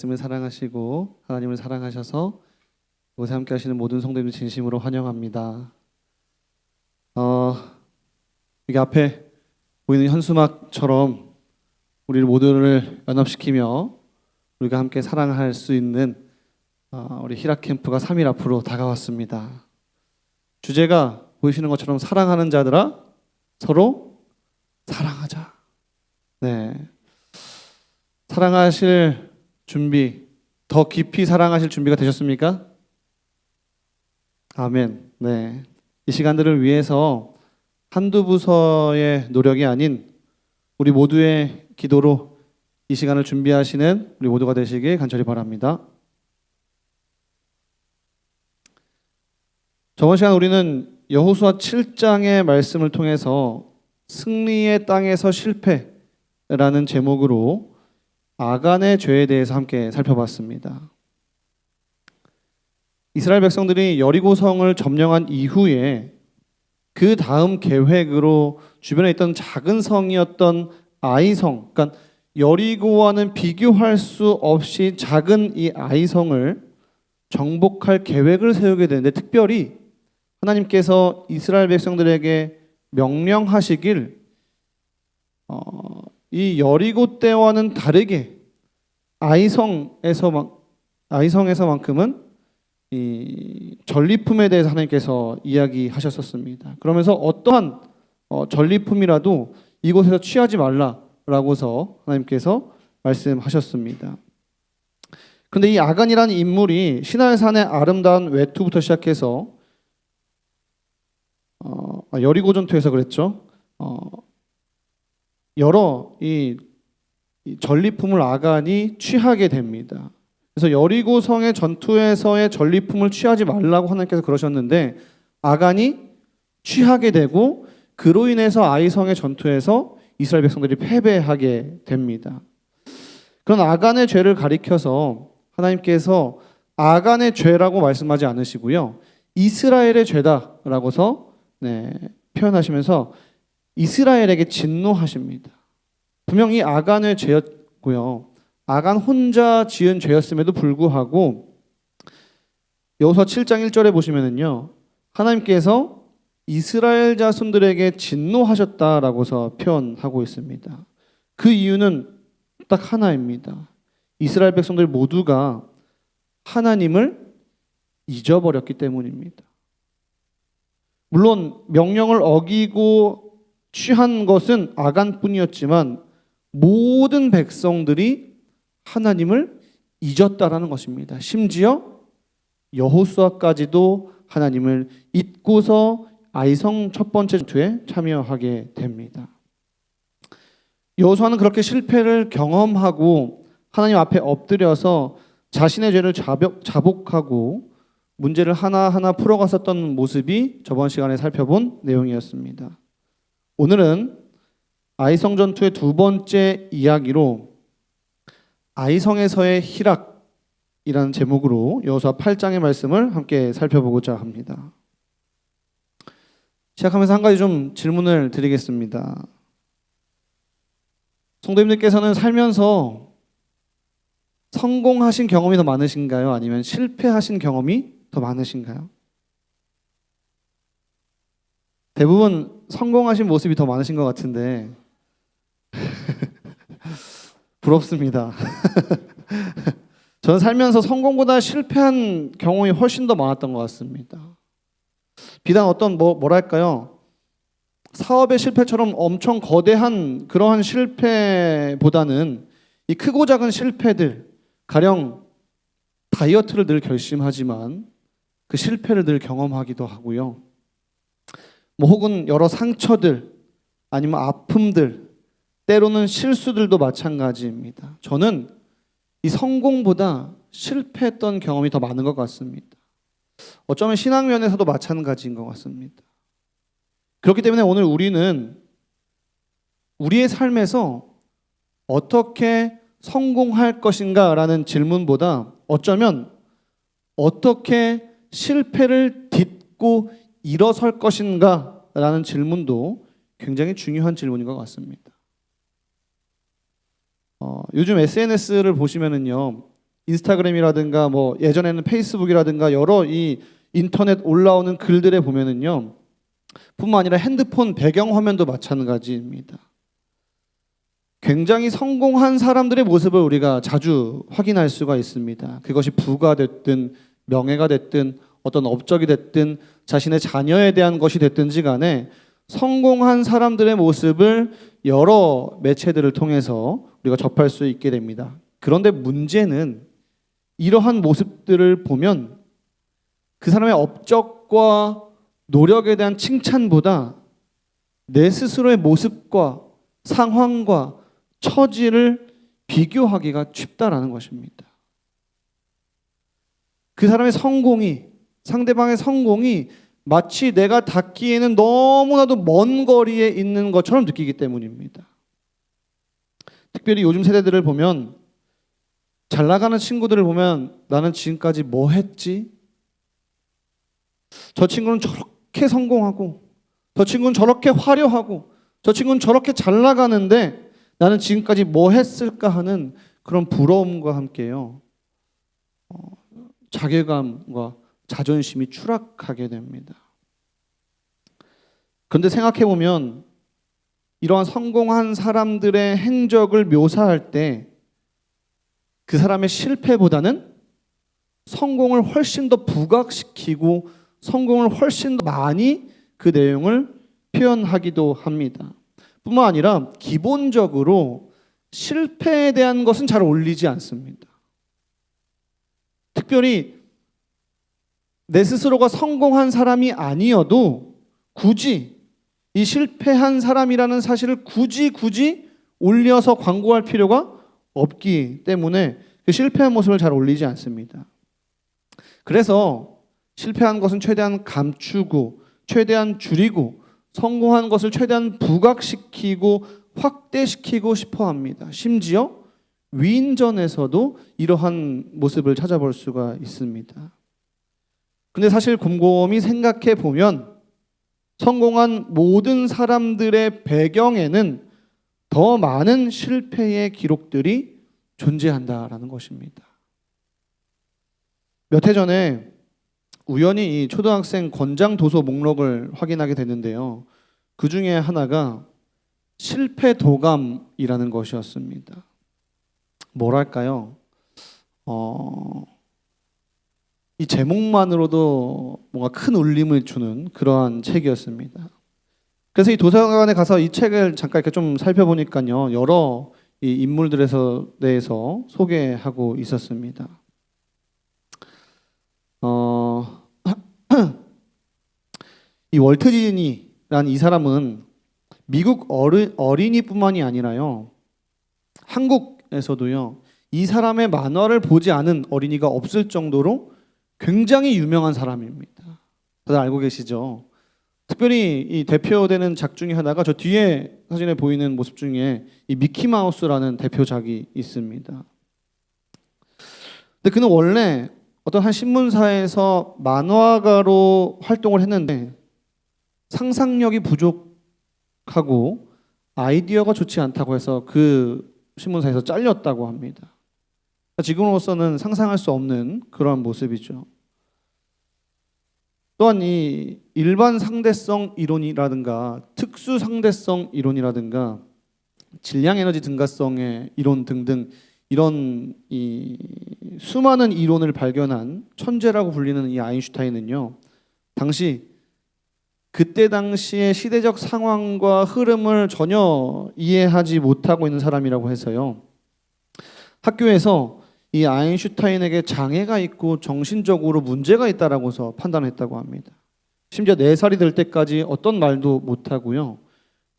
말씀을 사랑하시고 하나님을 사랑하셔서 이곳에 함께 하시는 모든 성도님들 진심으로 환영합니다. 어, 여기 앞에 보이는 현수막처럼 우리를 모두를 연합시키며 우리가 함께 사랑할 수 있는 어, 우리 히라 캠프가 3일 앞으로 다가왔습니다. 주제가 보이시는 것처럼 사랑하는 자들아 서로 사랑하자. 네. 사랑하실 준비, 더 깊이 사랑하실 준비가 되셨습니까? 아멘. 네. 이 시간들을 위해서 한두 부서의 노력이 아닌 우리 모두의 기도로 이 시간을 준비하시는 우리 모두가 되시길 간절히 바랍니다. 저번 시간 우리는 여호수아 7장의 말씀을 통해서 승리의 땅에서 실패라는 제목으로 아간의 죄에 대해서 함께 살펴봤습니다. 이스라엘 백성들이 여리고 성을 점령한 이후에 그 다음 계획으로 주변에 있던 작은 성이었던 아이성, 그러니까 여리고와는 비교할 수 없이 작은 이 아이성을 정복할 계획을 세우게 되는데 특별히 하나님께서 이스라엘 백성들에게 명령하시길 어, 이 여리고 때와는 다르게 아이성에서 아이성에서만큼은 이 전리품에 대해서 하나님께서 이야기하셨었습니다. 그러면서 어떠한 어, 전리품이라도 이곳에서 취하지 말라라고서 하나님께서 말씀하셨습니다. 그런데 이 아간이라는 인물이 시나산의 아름다운 외투부터 시작해서 어, 여리고 전투에서 그랬죠. 어, 여러 이, 이 전리품을 아간이 취하게 됩니다. 그래서 여리고 성의 전투에서의 전리품을 취하지 말라고 하나님께서 그러셨는데 아간이 취하게 되고 그로 인해서 아이성의 전투에서 이스라엘 백성들이 패배하게 됩니다. 그런 아간의 죄를 가리켜서 하나님께서 아간의 죄라고 말씀하지 않으시고요. 이스라엘의 죄다라고서 네, 표현하시면서 이스라엘에게 진노하십니다. 분명히 아간의 죄였고요. 아간 혼자 지은 죄였음에도 불구하고 여호수아 7장 1절에 보시면은요. 하나님께서 이스라엘 자손들에게 진노하셨다라고서 표현하고 있습니다. 그 이유는 딱 하나입니다. 이스라엘 백성들 모두가 하나님을 잊어버렸기 때문입니다. 물론 명령을 어기고 취한 것은 아간뿐이었지만 모든 백성들이 하나님을 잊었다라는 것입니다. 심지어 여호수아까지도 하나님을 잊고서 아이성 첫 번째 전투에 참여하게 됩니다. 여호수아는 그렇게 실패를 경험하고 하나님 앞에 엎드려서 자신의 죄를 자복, 자복하고 문제를 하나하나 풀어갔었던 모습이 저번 시간에 살펴본 내용이었습니다. 오늘은 아이성 전투의 두 번째 이야기로 아이성에서의 희락이라는 제목으로 여호수아 8장의 말씀을 함께 살펴보고자 합니다. 시작하면서 한 가지 좀 질문을 드리겠습니다. 성도님들께서는 살면서 성공하신 경험이 더 많으신가요? 아니면 실패하신 경험이 더 많으신가요? 대부분 성공하신 모습이 더 많으신 것 같은데 부럽습니다. 저는 살면서 성공보다 실패한 경험이 훨씬 더 많았던 것 같습니다. 비단 어떤 뭐 뭐랄까요? 사업의 실패처럼 엄청 거대한 그러한 실패보다는 이 크고 작은 실패들 가령 다이어트를 늘 결심하지만 그 실패를 늘 경험하기도 하고요. 뭐 혹은 여러 상처들 아니면 아픔들 때로는 실수들도 마찬가지입니다. 저는 이 성공보다 실패했던 경험이 더 많은 것 같습니다. 어쩌면 신앙 면에서도 마찬가지인 것 같습니다. 그렇기 때문에 오늘 우리는 우리의 삶에서 어떻게 성공할 것인가 라는 질문보다 어쩌면 어떻게 실패를 딛고 일어설 것인가 라는 질문도 굉장히 중요한 질문인 것 같습니다. 어, 요즘 SNS를 보시면은요, 인스타그램이라든가 뭐 예전에는 페이스북이라든가 여러 이 인터넷 올라오는 글들에 보면은요. 뿐만 아니라 핸드폰 배경 화면도 마찬가지입니다. 굉장히 성공한 사람들의 모습을 우리가 자주 확인할 수가 있습니다. 그것이 부가 됐든 명예가 됐든 어떤 업적이 됐든 자신의 자녀에 대한 것이 됐든지 간에 성공한 사람들의 모습을 여러 매체들을 통해서 우리가 접할 수 있게 됩니다. 그런데 문제는 이러한 모습들을 보면 그 사람의 업적과 노력에 대한 칭찬보다 내 스스로의 모습과 상황과 처지를 비교하기가 쉽다라는 것입니다. 그 사람의 성공이 상대방의 성공이 마치 내가 닿기에는 너무나도 먼 거리에 있는 것처럼 느끼기 때문입니다. 특별히 요즘 세대들을 보면 잘 나가는 친구들을 보면 나는 지금까지 뭐 했지? 저 친구는 저렇게 성공하고 저 친구는 저렇게 화려하고 저 친구는 저렇게 잘 나가는데 나는 지금까지 뭐 했을까 하는 그런 부러움과 함께요. 어, 자괴감과 자존심이 추락하게 됩니다. 그런데 생각해 보면 이러한 성공한 사람들의 행적을 묘사할 때 그 사람의 실패보다는 성공을 훨씬 더 부각시키고 성공을 훨씬 더 많이 그 내용을 표현하기도 합니다. 뿐만 아니라 기본적으로 실패에 대한 것은 잘 올리지 않습니다. 특별히 내 스스로가 성공한 사람이 아니어도 굳이 이 실패한 사람이라는 사실을 굳이 굳이 올려서 광고할 필요가 없기 때문에 그 실패한 모습을 잘 올리지 않습니다. 그래서 실패한 것은 최대한 감추고 최대한 줄이고 성공한 것을 최대한 부각시키고 확대시키고 싶어 합니다. 심지어 위인전에서도 이러한 모습을 찾아볼 수가 있습니다. 근데 사실 곰곰이 생각해 보면 성공한 모든 사람들의 배경에는 더 많은 실패의 기록들이 존재한다라는 것입니다. 몇 해 전에 우연히 이 초등학생 권장 도서 목록을 확인하게 됐는데요. 그 중에 하나가 실패 도감이라는 것이었습니다. 뭐랄까요? 어, 이 제목만으로도 뭔가 큰 울림을 주는 그러한 책이었습니다. 그래서 이 도서관에 가서 이 책을 잠깐 이렇게 좀 살펴보니까요 여러 이 인물들에서 대해서 소개하고 있었습니다. 어, 이 월트 디즈니라는 이 사람은 미국 어른, 어린이뿐만이 아니라요 한국에서도요 이 사람의 만화를 보지 않은 어린이가 없을 정도로 굉장히 유명한 사람입니다. 다들 알고 계시죠? 특별히 이 대표되는 작 중에 하나가 저 뒤에 사진에 보이는 모습 중에 이 미키 마우스라는 대표작이 있습니다. 근데 그는 원래 어떤 한 신문사에서 만화가로 활동을 했는데 상상력이 부족하고 아이디어가 좋지 않다고 해서 그 신문사에서 잘렸다고 합니다. 지금으로서는 상상할 수 없는 그런 모습이죠. 또한 이 일반 상대성 이론이라든가 특수 상대성 이론이라든가 질량 에너지 증가성의 이론 등등 이런 이 수많은 이론을 발견한 천재라고 불리는 이 아인슈타인은요. 당시 그때 당시의 시대적 상황과 흐름을 전혀 이해하지 못하고 있는 사람이라고 해서요. 학교에서 이 아인슈타인에게 장애가 있고 정신적으로 문제가 있다라고서 판단했다고 합니다. 심지어 네 살이 될 때까지 어떤 말도 못 하고요.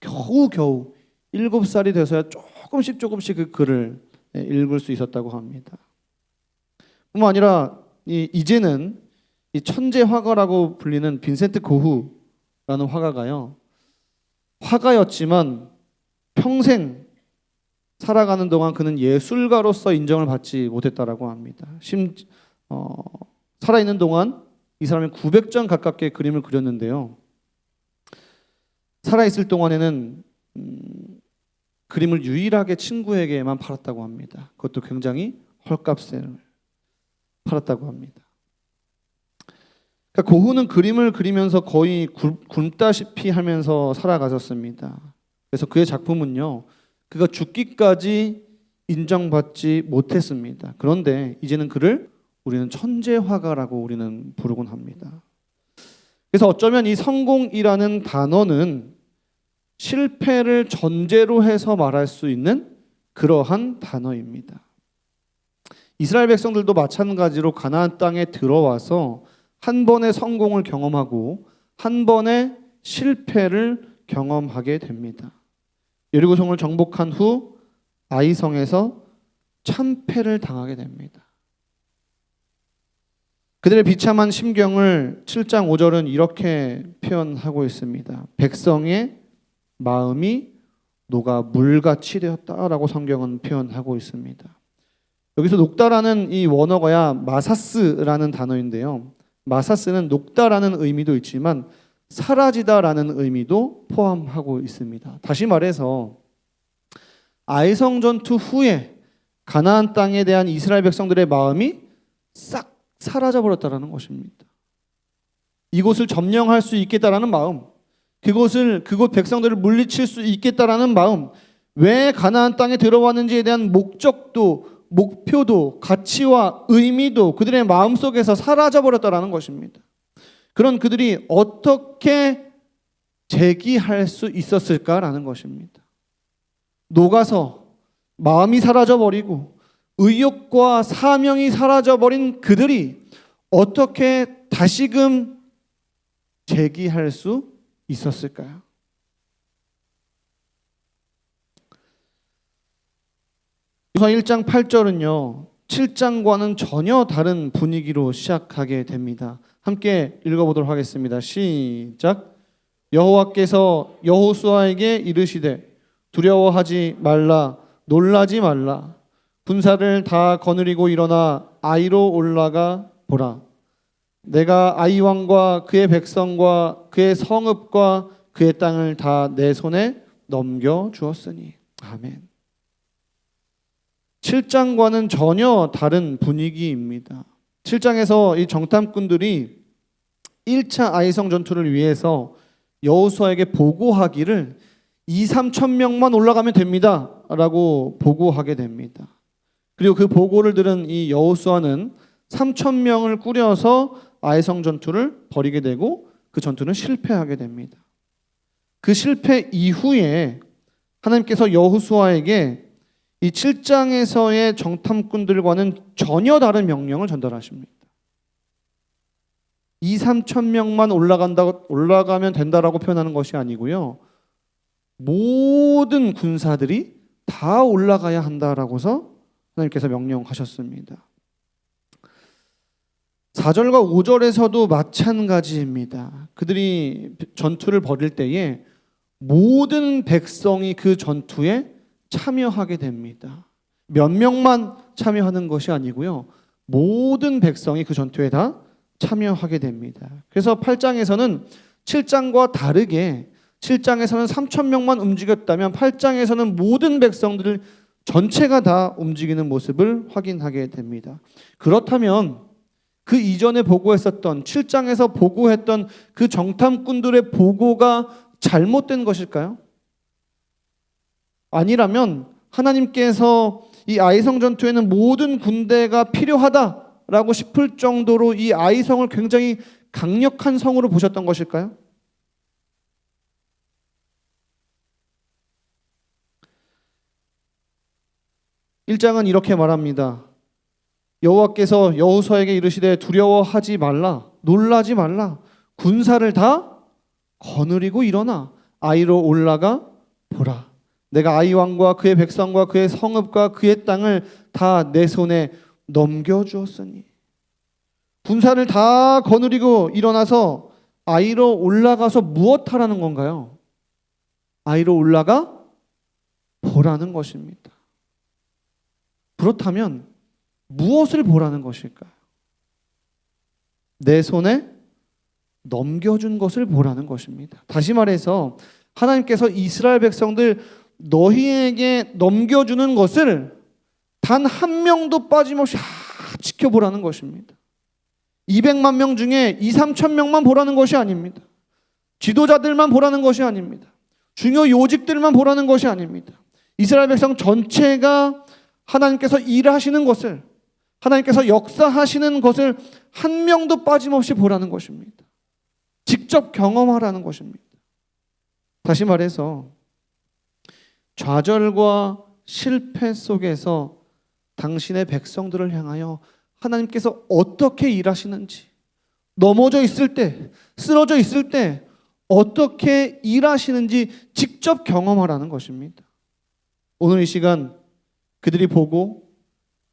겨우 겨우 일곱 살이 돼서야 조금씩 조금씩 그 글을 읽을 수 있었다고 합니다. 뿐만 아니라 이 이제는 이 천재 화가라고 불리는 빈센트 고흐라는 화가가요. 화가였지만 평생 살아가는 동안 그는 예술가로서 인정을 받지 못했다라고 합니다. 심 어, 살아 있는 동안 이 사람이 900장 가깝게 그림을 그렸는데요. 살아 있을 동안에는 음, 그림을 유일하게 친구에게만 팔았다고 합니다. 그것도 굉장히 헐값을 팔았다고 합니다. 그러니까 고흐는 그림을 그리면서 거의 굶, 굶다시피 하면서 살아가셨습니다. 그래서 그의 작품은요, 그가 죽기까지 인정받지 못했습니다. 그런데 이제는 그를 우리는 천재 화가라고 우리는 부르곤 합니다. 그래서 어쩌면 이 성공이라는 단어는 실패를 전제로 해서 말할 수 있는 그러한 단어입니다. 이스라엘 백성들도 마찬가지로 가나안 땅에 들어와서 한 번의 성공을 경험하고 한 번의 실패를 경험하게 됩니다. 여리고성을 정복한 후 아이성에서 참패를 당하게 됩니다. 그들의 비참한 심경을 7장 5절은 이렇게 표현하고 있습니다. 백성의 마음이 녹아 물같이 되었다라고 성경은 표현하고 있습니다. 여기서 녹다라는 이 원어가야 마사스라는 단어인데요. 마사스는 녹다라는 의미도 있지만 사라지다라는 의미도 포함하고 있습니다. 다시 말해서 아이성 전투 후에 가나안 땅에 대한 이스라엘 백성들의 마음이 싹 사라져 버렸다라는 것입니다. 이곳을 점령할 수 있겠다라는 마음, 그곳을 그곳 백성들을 물리칠 수 있겠다라는 마음, 왜 가나안 땅에 들어왔는지에 대한 목적도 목표도 가치와 의미도 그들의 마음 속에서 사라져 버렸다라는 것입니다. 그런 그들이 어떻게 재기할 수 있었을까라는 것입니다. 녹아서 마음이 사라져 버리고 의욕과 사명이 사라져 버린 그들이 어떻게 다시금 재기할 수 있었을까요? 우선 1장 8절은요. 7장과는 전혀 다른 분위기로 시작하게 됩니다. 함께 읽어보도록 하겠습니다. 시작. 여호와께서 여호수아에게 이르시되 두려워하지 말라 놀라지 말라 군사를 다 거느리고 일어나 아이로 올라가 보라 내가 아이 왕과 그의 백성과 그의 성읍과 그의 땅을 다 내 손에 넘겨 주었으니 아멘. 7장과는 전혀 다른 분위기입니다. 7장에서 이 정탐꾼들이 1차 아이성 전투를 위해서 여호수아에게 보고하기를 2, 3천 명만 올라가면 됩니다라고 보고하게 됩니다. 그리고 그 보고를 들은 이 여호수아는 3천 명을 꾸려서 아이성 전투를 벌이게 되고 그 전투는 실패하게 됩니다. 그 실패 이후에 하나님께서 여호수아에게 이 7장에서의 정탐꾼들과는 전혀 다른 명령을 전달하십니다. 2, 3천 명만 올라간다 올라가면 된다라고 표현하는 것이 아니고요. 모든 군사들이 다 올라가야 한다라고서 하나님께서 명령하셨습니다. 4절과 5절에서도 마찬가지입니다. 그들이 전투를 벌일 때에 모든 백성이 그 전투에 참여하게 됩니다. 몇 명만 참여하는 것이 아니고요. 모든 백성이 그 전투에 다 참여하게 됩니다. 그래서 8장에서는 7장과 다르게 7장에서는 3천 명만 움직였다면 8장에서는 모든 백성들을 전체가 다 움직이는 모습을 확인하게 됩니다. 그렇다면 그 이전에 보고했었던 7장에서 보고했던 그 정탐꾼들의 보고가 잘못된 것일까요? 아니라면 하나님께서 이 아이성 전투에는 모든 군대가 필요하다라고 싶을 정도로 이 아이성을 굉장히 강력한 성으로 보셨던 것일까요? 일장은 이렇게 말합니다. 여호와께서 여호수아에게 이르시되 두려워하지 말라 놀라지 말라 군사를 다 거느리고 일어나 아이로 올라가 보라 내가 아이 왕과 그의 백성과 그의 성읍과 그의 땅을 다 내 손에 넘겨 주었으니 군사를 다 거느리고 일어나서 아이로 올라가서 무엇 하라는 건가요? 아이로 올라가 보라는 것입니다. 그렇다면 무엇을 보라는 것일까? 내 손에 넘겨준 것을 보라는 것입니다. 다시 말해서 하나님께서 이스라엘 백성들 너희에게 넘겨주는 것을 단 한 명도 빠짐없이 지켜보라는 것입니다. 200만 명 중에 2, 3천 명만 보라는 것이 아닙니다. 지도자들만 보라는 것이 아닙니다. 중요 요직들만 보라는 것이 아닙니다. 이스라엘 백성 전체가 하나님께서 일하시는 것을 하나님께서 역사하시는 것을 한 명도 빠짐없이 보라는 것입니다. 직접 경험하라는 것입니다. 다시 말해서 좌절과 실패 속에서 당신의 백성들을 향하여 하나님께서 어떻게 일하시는지 넘어져 있을 때, 쓰러져 있을 때 어떻게 일하시는지 직접 경험하라는 것입니다. 오늘 이 시간 그들이 보고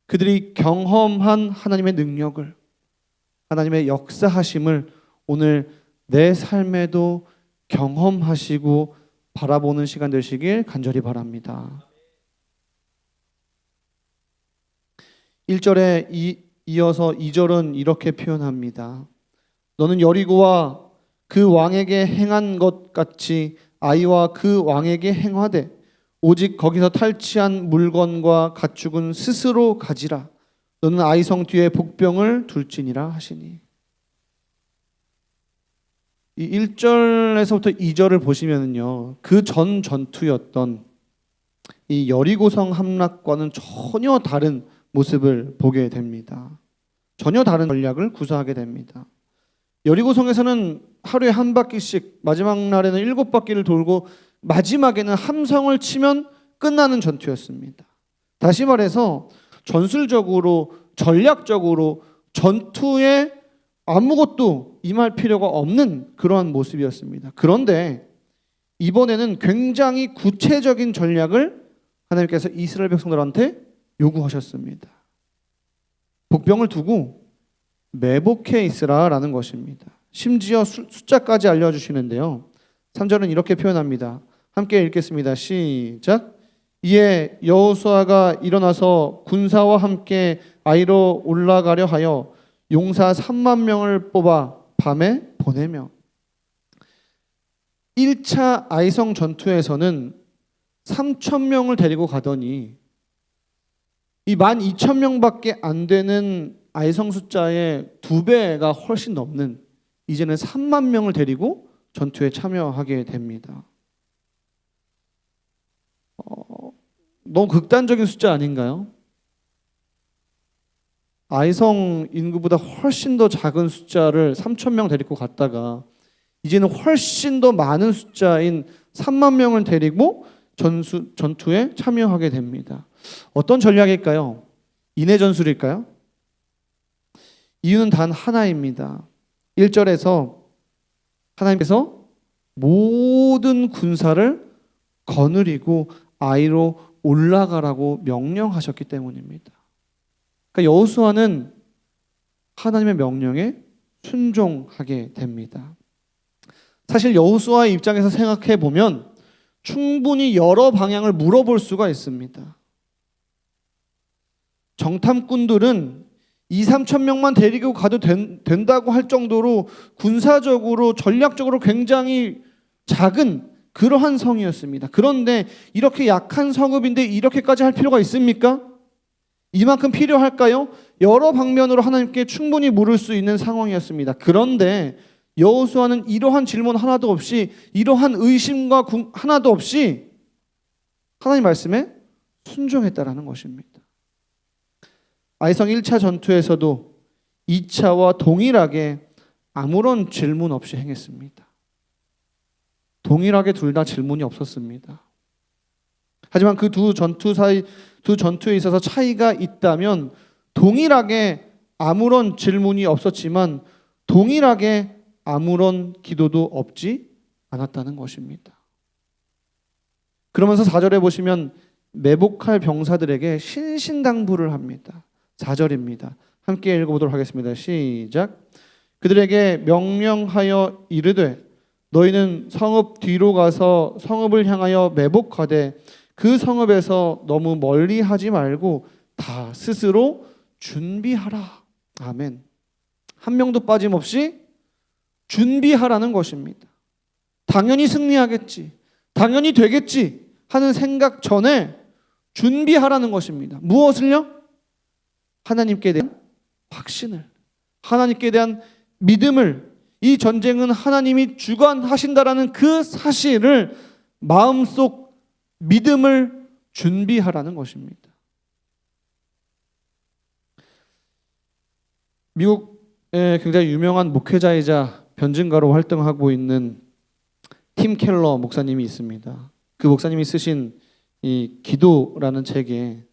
그들이 경험한 하나님의 능력을 하나님의 역사하심을 오늘 내 삶에도 경험하시고 바라보는 시간 되시길 간절히 바랍니다. 1절에 이, 이어서 2절은 이렇게 표현합니다. 너는 여리고와 그 왕에게 행한 것 같이 아이와 그 왕에게 행하되 오직 거기서 탈취한 물건과 가축은 스스로 가지라. 너는 아이성 뒤에 복병을 둘지니라 하시니. 이 1절에서부터 2절을 보시면은요. 그 전 전투였던 이 여리고성 함락과는 전혀 다른 모습을 보게 됩니다. 전혀 다른 전략을 구사하게 됩니다. 여리고성에서는 하루에 한 바퀴씩 마지막 날에는 일곱 바퀴를 돌고 마지막에는 함성을 치면 끝나는 전투였습니다. 다시 말해서 전술적으로 전략적으로 전투에 아무것도 임할 필요가 없는 그러한 모습이었습니다. 그런데 이번에는 굉장히 구체적인 전략을 하나님께서 이스라엘 백성들한테 요구하셨습니다. 복병을 두고 매복해 있으라라는 것입니다. 심지어 수, 숫자까지 알려주시는데요. 3절은 이렇게 표현합니다. 함께 읽겠습니다. 시작. 이에 여호수아가 일어나서 군사와 함께 아이로 올라가려 하여 용사 3만 명을 뽑아 밤에 보내며 1차 아이성 전투에서는 3천 명을 데리고 가더니 이 12,000명밖에 안 되는 아이성 숫자의 두 배가 훨씬 넘는 이제는 3만 명을 데리고 전투에 참여하게 됩니다. 어, 너무 극단적인 숫자 아닌가요? 아이성 인구보다 훨씬 더 작은 숫자를 3천 명 데리고 갔다가 이제는 훨씬 더 많은 숫자인 3만 명을 데리고 전수, 전투에 참여하게 됩니다. 어떤 전략일까요? 인해 전술일까요? 이유는 단 하나입니다. 1절에서 하나님께서 모든 군사를 거느리고 아이로 올라가라고 명령하셨기 때문입니다. 그러니까 여호수아는 하나님의 명령에 순종하게 됩니다. 사실 여호수아의 입장에서 생각해 보면 충분히 여러 방향을 물어볼 수가 있습니다. 정탐꾼들은 2, 3천 명만 데리고 가도 된, 된다고 할 정도로 군사적으로 전략적으로 굉장히 작은 그러한 성이었습니다. 그런데 이렇게 약한 성읍인데 이렇게까지 할 필요가 있습니까? 이만큼 필요할까요? 여러 방면으로 하나님께 충분히 물을 수 있는 상황이었습니다. 그런데 여호수아는 이러한 질문 하나도 없이 이러한 의심과 하나도 없이 하나님 말씀에 순종했다라는 것입니다. 아이성 1차 전투에서도 2차와 동일하게 아무런 질문 없이 행했습니다. 동일하게 둘 다 질문이 없었습니다. 하지만 그 두 전투 사이 두 전투에 있어서 차이가 있다면 동일하게 아무런 질문이 없었지만 동일하게 아무런 기도도 없지 않았다는 것입니다. 그러면서 4절에 보시면 매복할 병사들에게 신신당부를 합니다. 4절입니다. 함께 읽어보도록 하겠습니다. 시작. 그들에게 명령하여 이르되 너희는 성읍 뒤로 가서 성읍을 향하여 매복하되 그 성읍에서 너무 멀리 하지 말고 다 스스로 준비하라. 아멘. 한 명도 빠짐없이 준비하라는 것입니다. 당연히 승리하겠지. 당연히 되겠지. 하는 생각 전에 준비하라는 것입니다. 무엇을요? 하나님께 대한 확신을 하나님께 대한 믿음을 이 전쟁은 하나님이 주관하신다라는 그 사실을 마음속 믿음을 준비하라는 것입니다. 미국의 굉장히 유명한 목회자이자 변증가로 활동하고 있는 팀 켈러 목사님이 있습니다. 그 목사님이 쓰신 이 기도라는 책에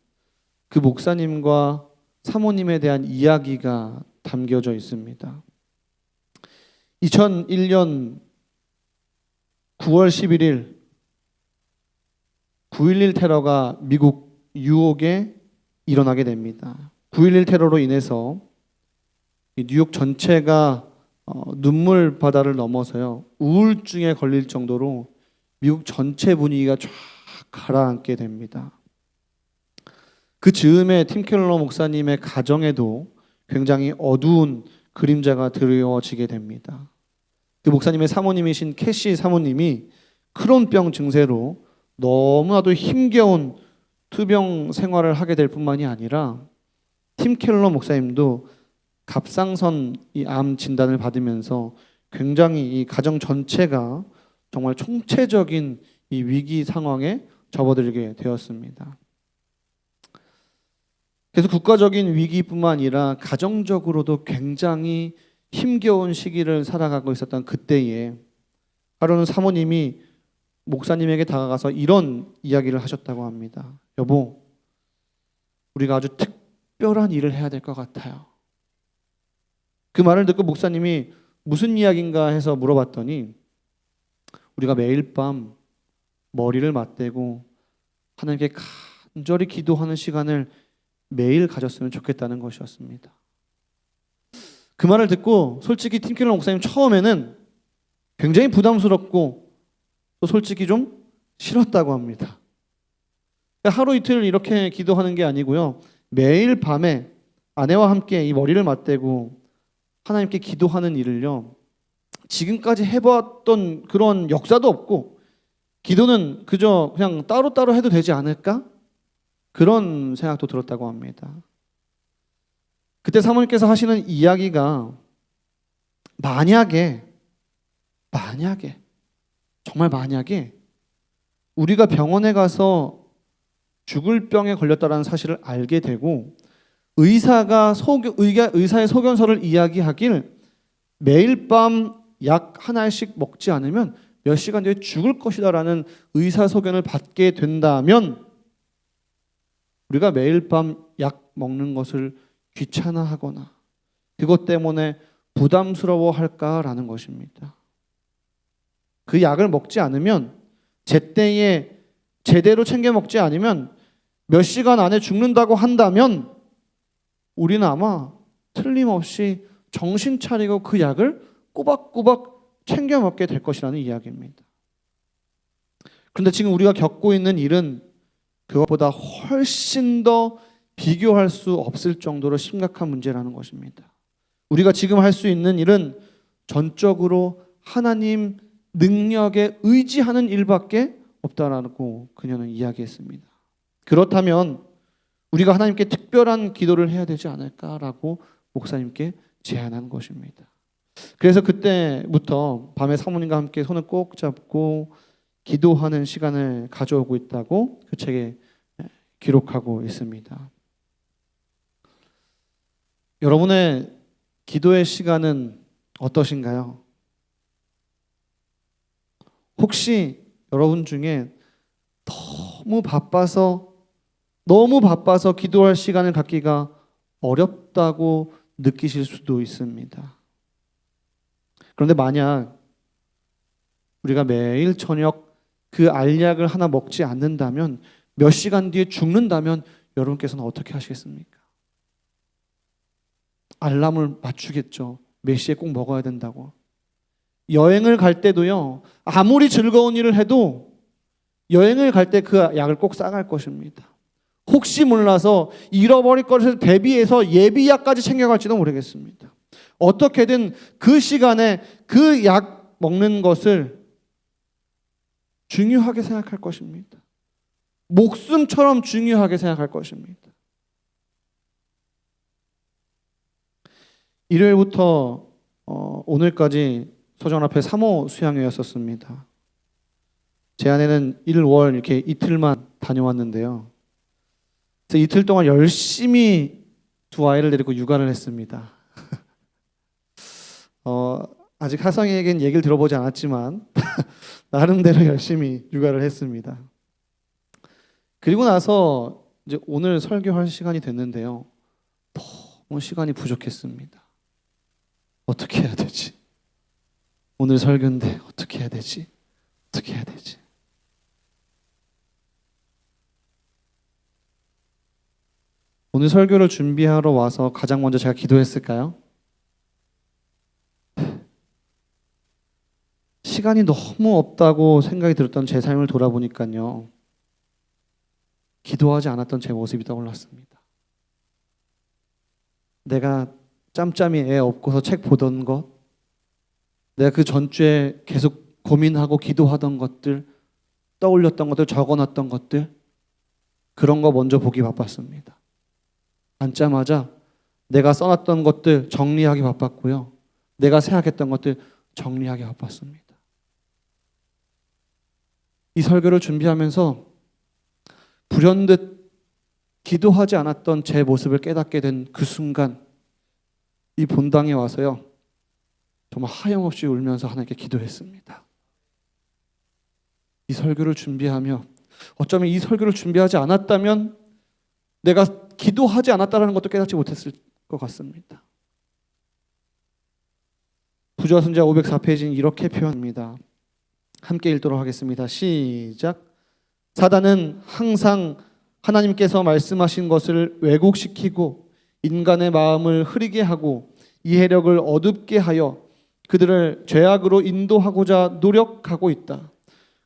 그 목사님과 사모님에 대한 이야기가 담겨져 있습니다. 2001년 9월 11일 9.11 테러가 미국 뉴욕에 일어나게 됩니다. 9.11 테러로 인해서 이 뉴욕 전체가 어, 눈물 바다를 넘어서요 우울증에 걸릴 정도로 미국 전체 분위기가 쫙 가라앉게 됩니다. 그 즈음에 팀 켈러 목사님의 가정에도 굉장히 어두운 그림자가 드리워지게 됩니다. 그 목사님의 사모님이신 캐시 사모님이 크론병 증세로 너무나도 힘겨운 투병 생활을 하게 될 뿐만이 아니라 팀 켈러 목사님도 갑상선 이 암 진단을 받으면서 굉장히 이 가정 전체가 정말 총체적인 이 위기 상황에 접어들게 되었습니다. 그래서 국가적인 위기뿐만 아니라 가정적으로도 굉장히 힘겨운 시기를 살아가고 있었던 그때에 하루는 사모님이 목사님에게 다가가서 이런 이야기를 하셨다고 합니다. 여보, 우리가 아주 특별한 일을 해야 될 것 같아요. 그 말을 듣고 목사님이 무슨 이야기인가 해서 물어봤더니 우리가 매일 밤 머리를 맞대고 하나님께 간절히 기도하는 시간을 매일 가졌으면 좋겠다는 것이었습니다. 그 말을 듣고 솔직히 팀킬러 목사님 처음에는 굉장히 부담스럽고 또 솔직히 좀 싫었다고 합니다. 하루 이틀 이렇게 기도하는 게 아니고요. 매일 밤에 아내와 함께 이 머리를 맞대고 하나님께 기도하는 일을요. 지금까지 해봤던 그런 역사도 없고 기도는 그저 그냥 따로따로 해도 되지 않을까? 그런 생각도 들었다고 합니다. 그때 사모님께서 하시는 이야기가 만약에 만약에 정말 만약에 우리가 병원에 가서 죽을 병에 걸렸다라는 사실을 알게 되고 의사가 의사의 소견서를 이야기하길 매일 밤 약 하나씩 먹지 않으면 몇 시간 뒤에 죽을 것이다라는 의사 소견을 받게 된다면 우리가 매일 밤 약 먹는 것을 귀찮아하거나 그것 때문에 부담스러워 할까라는 것입니다. 그 약을 먹지 않으면 제때에 제대로 챙겨 먹지 않으면 몇 시간 안에 죽는다고 한다면 우리는 아마 틀림없이 정신 차리고 그 약을 꼬박꼬박 챙겨 먹게 될 것이라는 이야기입니다. 그런데 지금 우리가 겪고 있는 일은 그것보다 훨씬 더 비교할 수 없을 정도로 심각한 문제라는 것입니다. 우리가 지금 할 수 있는 일은 전적으로 하나님 능력에 의지하는 일밖에 없다라고 그녀는 이야기했습니다. 그렇다면 우리가 하나님께 특별한 기도를 해야 되지 않을까라고 목사님께 제안한 것입니다. 그래서 그때부터 밤에 사모님과 함께 손을 꼭 잡고 기도하는 시간을 가져오고 있다고 그 책에 기록하고 있습니다. 여러분의 기도의 시간은 어떠신가요? 혹시 여러분 중에 너무 바빠서 너무 바빠서 기도할 시간을 갖기가 어렵다고 느끼실 수도 있습니다. 그런데 만약 우리가 매일 저녁 그 알약을 하나 먹지 않는다면 몇 시간 뒤에 죽는다면 여러분께서는 어떻게 하시겠습니까? 알람을 맞추겠죠. 몇 시에 꼭 먹어야 된다고. 여행을 갈 때도요. 아무리 즐거운 일을 해도 여행을 갈 때 그 약을 꼭 싸갈 것입니다. 혹시 몰라서 잃어버릴 것을 대비해서 예비약까지 챙겨갈지도 모르겠습니다. 어떻게든 그 시간에 그 약 먹는 것을 중요하게 생각할 것입니다. 목숨처럼 중요하게 생각할 것입니다. 일요일부터 어, 오늘까지 소정 앞에 3호 수양회였었습니다. 제 아내는 1, 월 이렇게 이틀만 다녀왔는데요. 그래서 이틀 동안 열심히 두 아이를 데리고 육아를 했습니다. 어, 아직 하성이에겐 얘기를 들어보지 않았지만 나름대로 열심히 육아를 했습니다. 그리고 나서 이제 오늘 설교할 시간이 됐는데요. 너무 시간이 부족했습니다. 어떻게 해야 되지? 오늘 설교인데 어떻게 해야 되지? 어떻게 해야 되지? 오늘 설교를 준비하러 와서 가장 먼저 제가 기도했을까요? 시간이 너무 없다고 생각이 들었던 제 삶을 돌아보니까요. 기도하지 않았던 제 모습이 떠올랐습니다. 내가 짬짬이 애 업고서 책 보던 것, 내가 그 전주에 계속 고민하고 기도하던 것들, 떠올렸던 것들, 적어놨던 것들, 그런 거 먼저 보기 바빴습니다. 앉자마자 내가 써놨던 것들 정리하기 바빴고요. 내가 생각했던 것들 정리하기 바빴습니다. 이 설교를 준비하면서 불현듯 기도하지 않았던 제 모습을 깨닫게 된 그 순간 이 본당에 와서요. 정말 하염없이 울면서 하나님께 기도했습니다. 이 설교를 준비하며 어쩌면 이 설교를 준비하지 않았다면 내가 기도하지 않았다라는 것도 깨닫지 못했을 것 같습니다. 부조화 선자 504페이지는 이렇게 표현합니다. 함께 읽도록 하겠습니다. 시작. 사단은 항상 하나님께서 말씀하신 것을 왜곡시키고 인간의 마음을 흐리게 하고 이해력을 어둡게 하여 그들을 죄악으로 인도하고자 노력하고 있다.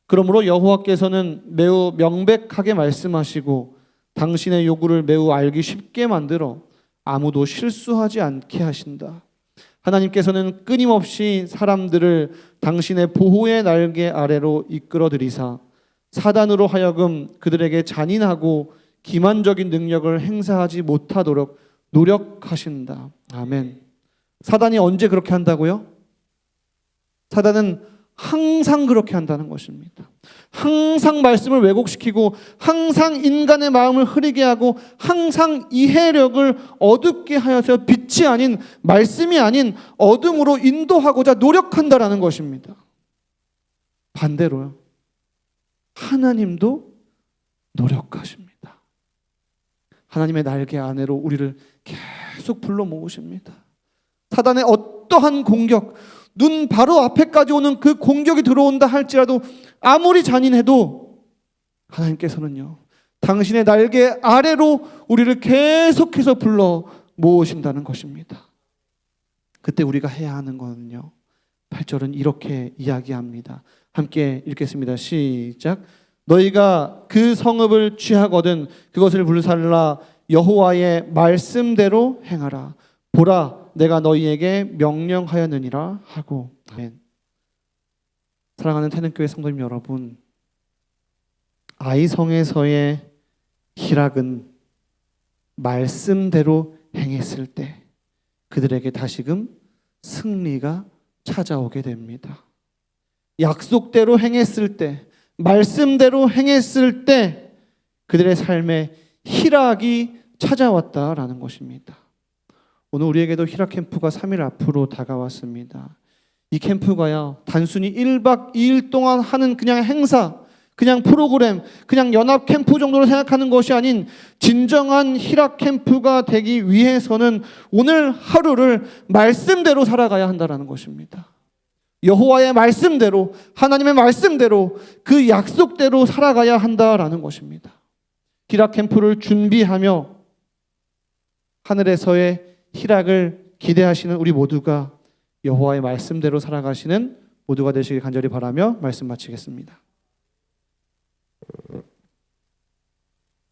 그러므로 여호와께서는 매우 명백하게 말씀하시고 당신의 요구를 매우 알기 쉽게 만들어 아무도 실수하지 않게 하신다. 하나님께서는 끊임없이 사람들을 당신의 보호의 날개 아래로 이끌어 들이사 사단으로 하여금 그들에게 잔인하고 기만적인 능력을 행사하지 못하도록 노력하신다. 아멘. 사단이 언제 그렇게 한다고요? 사단은 항상 그렇게 한다는 것입니다. 항상 말씀을 왜곡시키고 항상 인간의 마음을 흐리게 하고 항상 이해력을 어둡게 하여서 빛이 아닌 말씀이 아닌 어둠으로 인도하고자 노력한다라는 것입니다. 반대로요. 하나님도 노력하십니다. 하나님의 날개 안으로 우리를 계속 불러 모으십니다. 사단의 어떠한 공격, 눈 바로 앞에까지 오는 그 공격이 들어온다 할지라도 아무리 잔인해도 하나님께서는요, 당신의 날개 아래로 우리를 계속해서 불러 모으신다는 것입니다. 그때 우리가 해야 하는 거는요, 8절은 이렇게 이야기합니다. 함께 읽겠습니다. 시작. 너희가 그 성읍을 취하거든 그것을 불살라 여호와의 말씀대로 행하라. 보라, 내가 너희에게 명령하였느니라 하고. 아멘. 사랑하는 태능교회 성도님 여러분, 아이성에서의 희락은 말씀대로 행했을 때 그들에게 다시금 승리가 찾아오게 됩니다. 약속대로 행했을 때, 말씀대로 행했을 때 그들의 삶에 희락이 찾아왔다라는 것입니다. 오늘 우리에게도 희락 캠프가 3일 앞으로 다가왔습니다. 이 캠프가요, 단순히 1박 2일 동안 하는 그냥 행사, 그냥 프로그램, 그냥 연합 캠프 정도로 생각하는 것이 아닌 진정한 희락 캠프가 되기 위해서는 오늘 하루를 말씀대로 살아가야 한다는 것입니다. 여호와의 말씀대로 하나님의 말씀대로 그 약속대로 살아가야 한다라는 것입니다. 희락 캠프를 준비하며 하늘에서의 희락을 기대하시는 우리 모두가 여호와의 말씀대로 살아가시는 모두가 되시길 간절히 바라며 말씀 마치겠습니다.